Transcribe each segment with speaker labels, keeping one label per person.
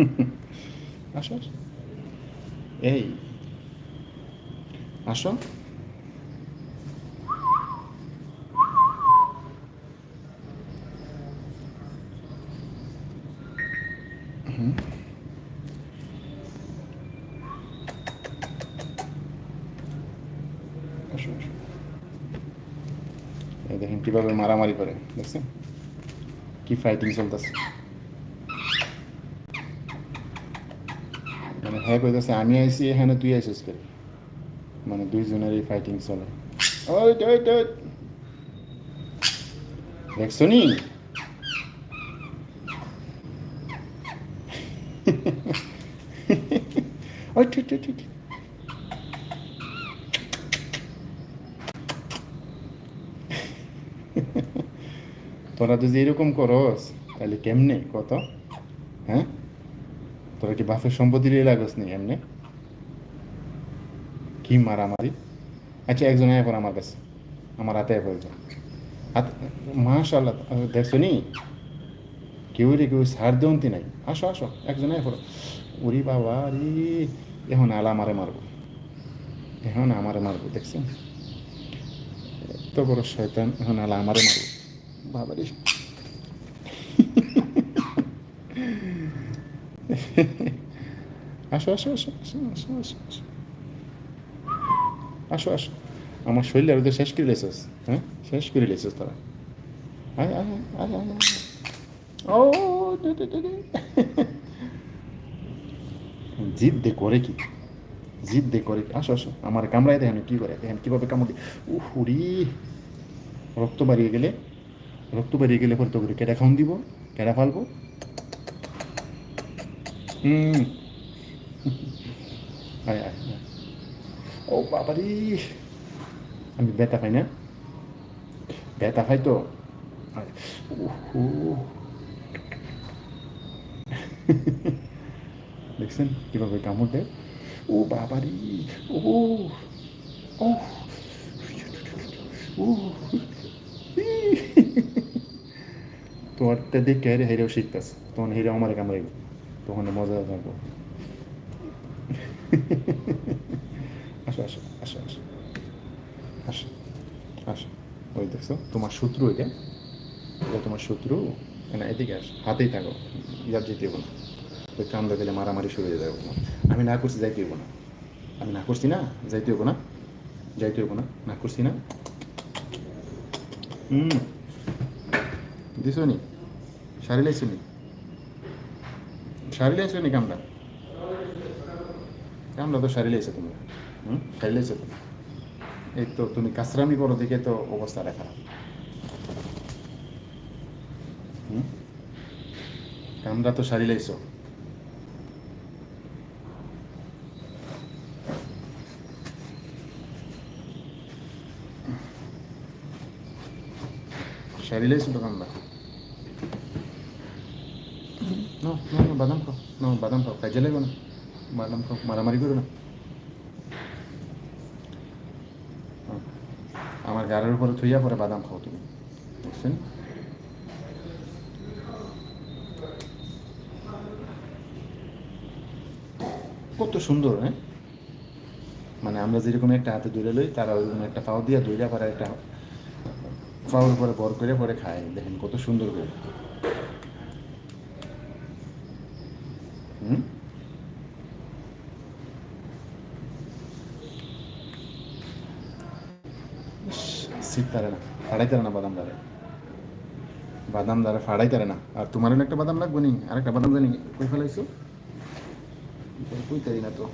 Speaker 1: আসো এই আসো। দেখেন কীভাবে মারামারি করে দেখছেন? কি ফাইটিং চলতেছে। মানে হ্যাঁ কইতেছে, আমি আইসি এখানে, তুই আইসিস করে মানে দুইজনেরই ফাইটিং চলে। ওই ওই ওই দেখছ নি? ওই ঠিক ঠিক ঠিক তোরা যদি এরকম করস, তাহলে কেমনে? কত? হ্যাঁ? তোরা কি বাপের সম্পত্তি নিয়ে লাগস নি এমনি? কি মারামারি? আচ্ছা একজন আয় আমার কাছে। আমার হাতে হাত মাশাল্লাহ দেখছ নি? কেউ রে কেউ সার দেওয়ন্তি নাই। আসো আসো, একজন পড়ো ওরি বাবা রে, এখন আলা আমারে মারবো। এখন আমারে মারবো, দেখছেন? এত বড় শয়তান, এখন আলা আমারে মারবো। বাবা রে আসো আসো আসো আসো আসো আসো আসো। আসো আসো। আমার শরীরে আর শেষ করে লেছিস হ্যাঁ? শেষ করে লেছিস তারা। আয় আয় আয় আয় ও দে, করে কি? জিদ দে করে কি? আসো আসো। আমার কামড়ায় দেখেন কি করে? দেখেন কীভাবে কামড় দিয়ে উহুরি। রক্ত বাড়িয়ে গেলে রক্ত বাড়িয়ে গেলে পরে তো করে কেটে খাওন দিব কেটে ফালবো। হুম আয় আয়। ও বাবারি আমি ব্যথা পাই না ব্যথা পাই তো। দেখছেন কীভাবে কামড় দেয় ও বাবারি ও ও তোমারটা দেখে হেরে হেরেও শিখতেছে তখন হেরে আমার কামড়াইব তখন মজা থাকব আসো আসো আসো আসো। আসো আসো। ওই দেখছ, তোমার শত্রু এটা। এটা তোমার শত্রু। না, এদিকে আস। হাতেই থাকো। ইয়ার যেতে না। ওই কামড়ে গেলে মারামারি শুরু হয়ে যাবে আমি না করছি, যাইতে না। আমি না করছি না, যাইতে না। যাইতে না না করছি না। হুম। দিছো নি? শাড়ি লাইছো নি? শাড়ি লাইছো নি কামড়া কামড়া তো শাড়ি লাইছো তুমি হুম? শাড়ি লাইছো তুমি এই তো তুমি কাসরামি করো, দেখে তো অবস্থাটা খারাপ। হুম? কামড়া তো শাড়ি লাইছো শাড়ি লাইছো তো কামড়া বাদাম খাও। no, বাদাম খাও কাজে লাগবে না। বাদাম খাও মারামারি করো না। আমার গাড়ির উপরে থইয়া পরে বাদাম খাও তুমি। বুঝছেন? কত সুন্দর হ্যাঁ? মানে আমরা যেরকম একটা হাতে দৌড়ে লই তারা ওইরকম একটা পাও দিয়ে দৌড়া পরে একটা পাওয়ার উপরে বর করে পরে খায়। দেখেন কত সুন্দর করে। হুম শীত তারে না ফাড়াই তারে না বাদাম দ্বারে বাদাম দ্বারা ফাড়াই তারে না আর তোমার একটা বাদাম লাগবে নি আরেকটা বাদাম জানি কই ফেলাইছো কই তারি না তো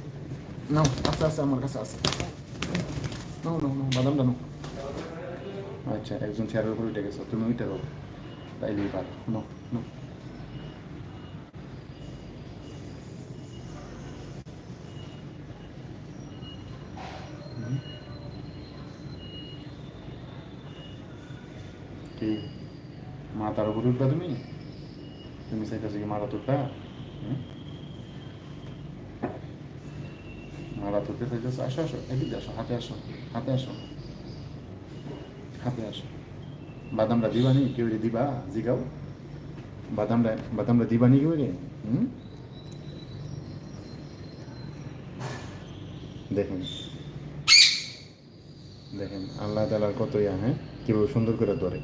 Speaker 1: নাও আছে আছে আমার কাছে আছে নাও নাও নাও বাদাম দানো আচ্ছা একজন চেয়ারের উপর উঠে গেছো তুমি উঠে দাও তাইলেই পারো নো নো ঘুরে উঠবা তুমি তুমি চাইতেছো কি মারা তুলবা মারা তুলতে চাইতেছো আসো আসো এদিকে আসো হাতে আসো হাতে আসো হাতে আসো বাদামটা দিবা নি কেউ দিবা জিগাও বাদামটা বাদামটা দিবা নি কেউ রে হুম দেখেন দেখেন আল্লাহ তালার কত ইয়া হ্যাঁ কীভাবে সুন্দর করে ধরে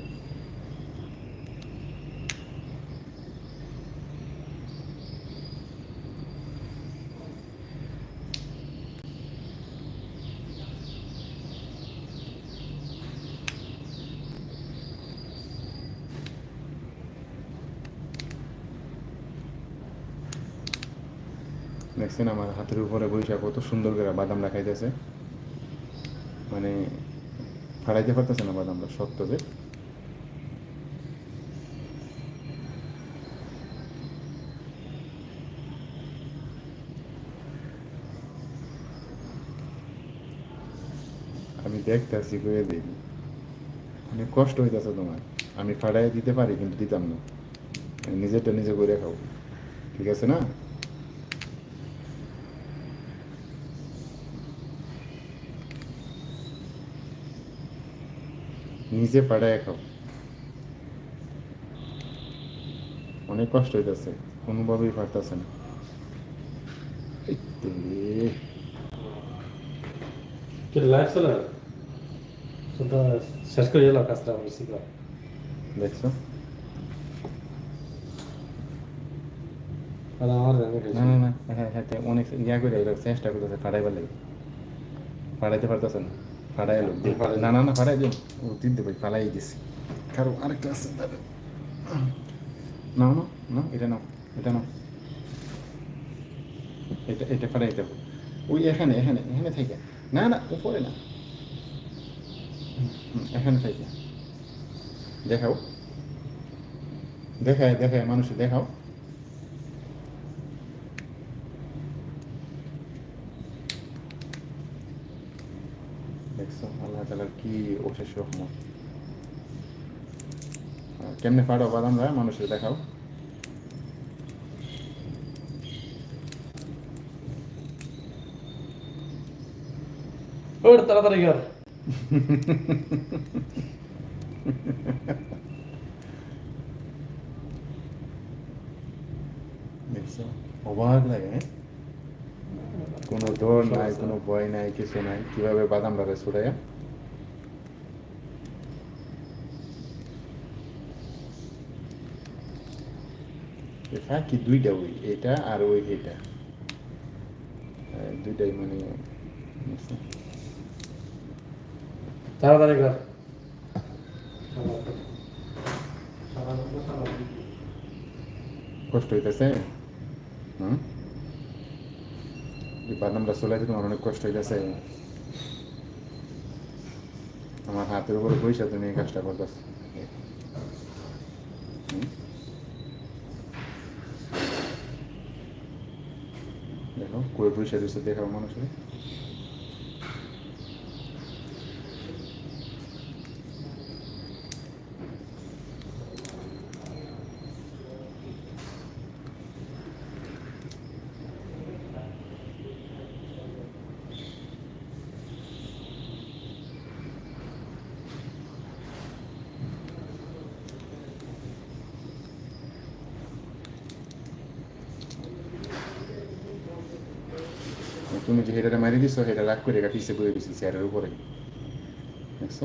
Speaker 1: দেখছেন আমার হাতের উপরে বৈশাখ, কত সুন্দর করে বাদাম রাখাইতেছে। মানে ফাড়াইতে পারতেছে না বাদামটা, শক্ত যে। আমি দেখতেছি করে দিই অনেক কষ্ট হইতেছে তোমার। আমি ফাড়াই দিতে পারি, কিন্তু দিতাম না। নিজেরটা নিজে করে খাও ঠিক আছে না? নিজে পাড়ায় খাও অনেক কষ্ট হইতেছে কোনোভাবেই পারতেছে না।
Speaker 2: শেষ করে এলো কাজটা আমি শিখলাম।
Speaker 1: দেখছ? না না না হ্যাঁ হ্যাঁ অনেক ইয়া করে চেষ্টা করতেছে ফাড়াইবার লাগে। ফাড়াইতে পারতেছে না। ফাড়াই এলো
Speaker 2: ফাড়াই
Speaker 1: না না না ফাড়াই দিন ও দিতে পারি ফালাই দিছি কারও আরেকটা আছে। নাও না না এটা নাও এটা নাও। এটা এটা ফাড়াইতে হবে। ওই এখানে এখানে এখানে থেকে। না না উপরে না। এখানে থেকে। দেখাও। দেখায় দেখায় মানুষে দেখাও দেখছ আল্লাহ তালার কি অশেষ রহমত আহ, কেমনে পারো বাদাম রায় মানুষের দেখাও।
Speaker 2: ওর তাড়াতাড়ি কর।
Speaker 1: দেখছ? অবাক লাগে হ্যাঁ? কোনো দৌড় নাই কোনো ভয় নাই কিছু নাই। কীভাবে বাদাম রাখে ছুড়াইয়া? এটা কি দুইটা ওই এটা আর ওই এটা। দুইটাই মানে
Speaker 2: তাড়াতাড়ি কর।
Speaker 1: কষ্ট হইতেছে? হুম? এই বাদামটা চলাইতে তোমার অনেক কষ্ট হইতেছে। আমার হাতের উপরে পয়সা তুমি এই কাজটা করতেছ। দেখো কই পয়সা দিচ্ছে তুমি যে হেটারে মারি দিছো হেটা রাগ করে পিছিয়ে বয়ে দিছি চেয়ারের উপরে। দেখছ?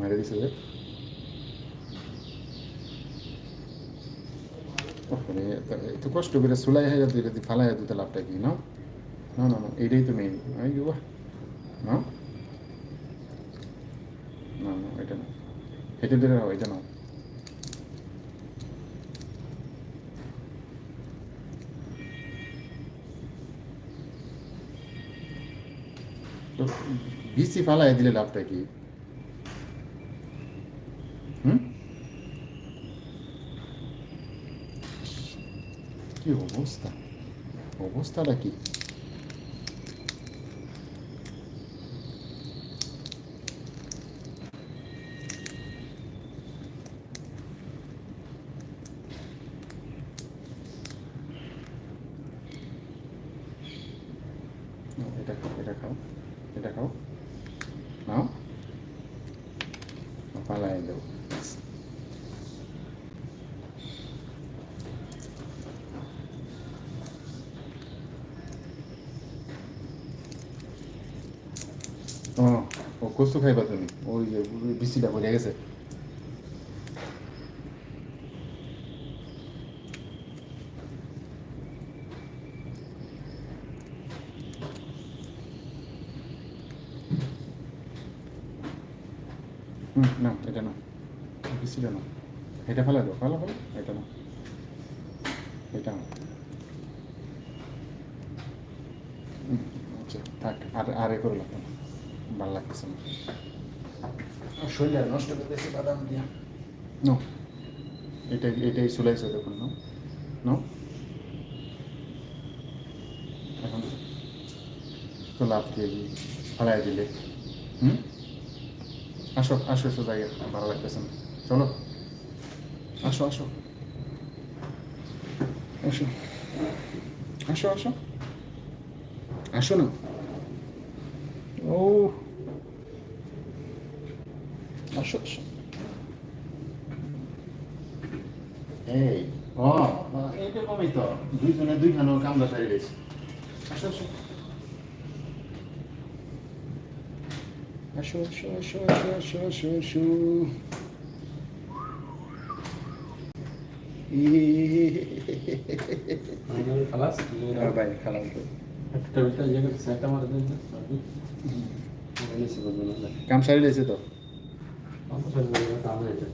Speaker 1: মারি দিছো যে। ওহ, রে, তা- একটু কষ্ট করে চুলাই হয়ে যাতে যদি লাভটা কি না? না না না মেইন এই বাহ। না? না না এটা না। এটা দিলে এটা তো বিসি ফালাই দিলে লাভটা কি? কি অবস্থা? অবস্থাটা কি? Não? Vou falar ainda. Oh, o costo cai para mim. Oi, eu preciso da mulher, essa. হুম না এটা না। বিচিটা না। এটা ফেলে দাও ফেলো ফেলো এটা না। এটা না। আচ্ছা থাক আর আর এ করে লাগতো না ভালো লাগতেছে না। আর শরীরটা নষ্ট করতেছে বাদাম দিয়া। নো। এটাই এটাই চুলাইছে দেখুন নো। নো। এখন তো লাভ দিয়ে ফালাই দিলে। হুম? আসো আসো এসো জায়গা ভালো লাগতেছে না। চলো। আসো আসো। আসো। আসো আসো। আসো না। ও। আসো আসো। এই ও এইরকমই তো। দুইজনে দুইখানো কামলা সারি গেছে আসো আসো। আসো আসো আসো আসো আসো আসো আসো কাম সারি রয়েছে তো রয়েছে